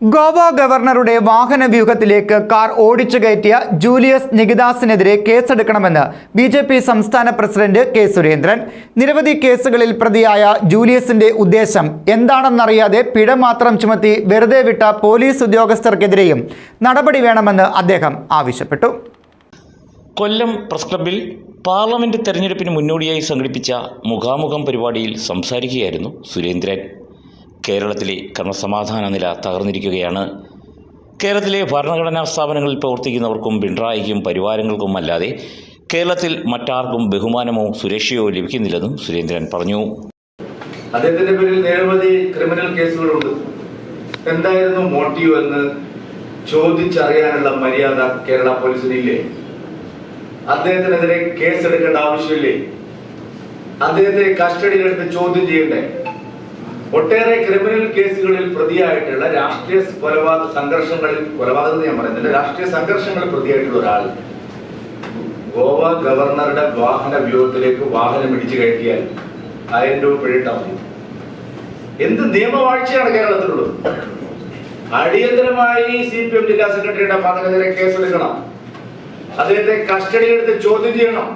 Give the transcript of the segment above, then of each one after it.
ഗോവ ഗവർണറുടെ വാഹന വ്യൂഹത്തിലേക്ക് കാർ ഓടിച്ചു കയറ്റിയ ജൂലിയസ് നികിദാസിനെതിരെ കേസെടുക്കണമെന്ന് ബി ജെ പി സംസ്ഥാന പ്രസിഡന്റ് കെ സുരേന്ദ്രൻ. നിരവധി കേസുകളിൽ പ്രതിയായ ജൂലിയസിന്റെ ഉദ്ദേശം എന്താണെന്നറിയാതെ പിഴ മാത്രം ചുമത്തി വെറുതെ വിട്ട പോലീസ് ഉദ്യോഗസ്ഥർക്കെതിരെയും നടപടി വേണമെന്ന് അദ്ദേഹം ആവശ്യപ്പെട്ടു. കൊല്ലം പ്രസ് ക്ലബിൽ പാർലമെന്റ് തെരഞ്ഞെടുപ്പിന് മുന്നോടിയായി സംഘടിപ്പിച്ച മുഖാമുഖം പരിപാടിയിൽ സംസാരിക്കുകയായിരുന്നു സുരേന്ദ്രൻ. കേരളത്തിലെ ക്രമസമാധാന നില തകർന്നിരിക്കുകയാണ്. കേരളത്തിലെ ഭരണഘടനാ സ്ഥാപനങ്ങളിൽ പ്രവർത്തിക്കുന്നവർക്കും പിണറായിക്കും പരിവാരങ്ങൾക്കും അല്ലാതെ കേരളത്തിൽ മറ്റാർക്കും ബഹുമാനമോ സുരക്ഷയോ ലഭിക്കുന്നില്ലെന്നും സുരേന്ദ്രൻ പറഞ്ഞു. അദ്ദേഹത്തിന്റെ പേരിൽ നിരവധി ക്രിമിനൽ കേസുകളുണ്ട്. എന്തായിരുന്നു മോട്ടീവ് എന്ന് ചോദിച്ചറിയാനുള്ള മര്യാദ കേരള പോലീസിനില്ലേ അദ്ദേഹത്തിനെതിരെ കേസെടുക്കേണ്ട ആവശ്യമില്ലേ? അദ്ദേഹത്തെ കസ്റ്റഡിയിലെടുത്ത് ചോദ്യം ചെയ്യണ്ടേ? ഒട്ടേറെ ക്രിമിനൽ കേസുകളിൽ പ്രതിയായിട്ടുള്ള രാഷ്ട്രീയ കൊലപാതക സംഘർഷങ്ങളിൽ കൊലപാതകം ഞാൻ പറയുന്നില്ല. രാഷ്ട്രീയ സംഘർഷങ്ങളിൽ പ്രതിയായിട്ടുള്ള ഒരാൾ ഗോവ ഗവർണറുടെ വാഹന വ്യൂഹത്തിലേക്ക് വാഹനം ഇടിച്ചു കയറ്റിയാൽ ആയിരം രൂപ പിഴയിട്ടാൽ മതി. എന്ത് നിയമവാഴ്ചയാണ് കേരളത്തിലുള്ളത്? അടിയന്തരമായി സി പി എം ജില്ലാ സെക്രട്ടറിയുടെ മകനെതിരെ കേസെടുക്കണം. അദ്ദേഹത്തെ കസ്റ്റഡിയിലെടുത്ത് ചോദ്യം ചെയ്യണം.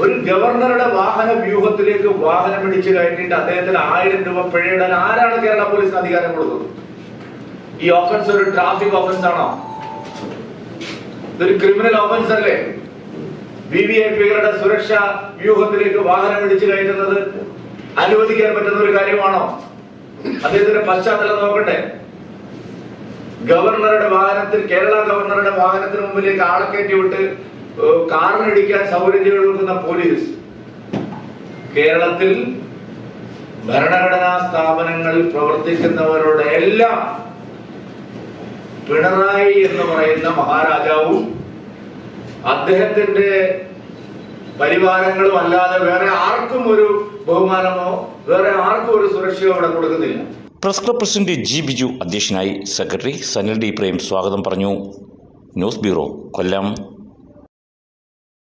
ഒരു ഗവർണറുടെ വാഹന വ്യൂഹത്തിലേക്ക് വാഹനം ഇടിച്ചു കയറ്റിയിട്ട് അദ്ദേഹത്തിന് ആയിരം രൂപ പിഴയിടാൻ ആരാണ് കേരള പോലീസിന് അധികാരം കൊടുക്കുന്നത് ഈ ഓഫൻസ് ഒരു ട്രാഫിക് ഓഫൻസ് ആണോ? ഇതൊരു ക്രിമിനൽ ഓഫൻസ് അല്ലേ? വി വി ഐ പികളുടെ സുരക്ഷാ വ്യൂഹത്തിലേക്ക് വാഹനം ഇടിച്ചു കയറ്റുന്നത് അനുവദിക്കാൻ പറ്റുന്ന ഒരു കാര്യമാണോ? അദ്ദേഹത്തിന്റെ പശ്ചാത്തലം നോക്കട്ടെ. ഗവർണറുടെ വാഹനത്തിൽ കേരള ഗവർണറുടെ വാഹനത്തിന് മുമ്പിലേക്ക് ആളെ കയറ്റി വിട്ട് കാറിനിടിക്കാൻ സൗകര്യം കൊടുക്കുന്ന പോലീസ് കേരളത്തിൽ ഭരണഘടനാ സ്ഥാപനങ്ങളിൽ പ്രവർത്തിക്കുന്നവരുടെ എല്ലാം പിണറായി എന്ന് പറയുന്ന മഹാരാജാവും അദ്ദേഹത്തിന്റെ പരിവാരങ്ങളും അല്ലാതെ വേറെ ആർക്കും ഒരു ബഹുമാനമോ വേറെ ആർക്കും ഒരു സുരക്ഷയോ അവിടെ കൊടുക്കുന്നില്ല. Press club president G Biju അധ്യക്ഷനായി സെക്രട്ടറി സനിൽ ഡി പ്രേം സ്വാഗതം പറഞ്ഞു. News bureau Kollam.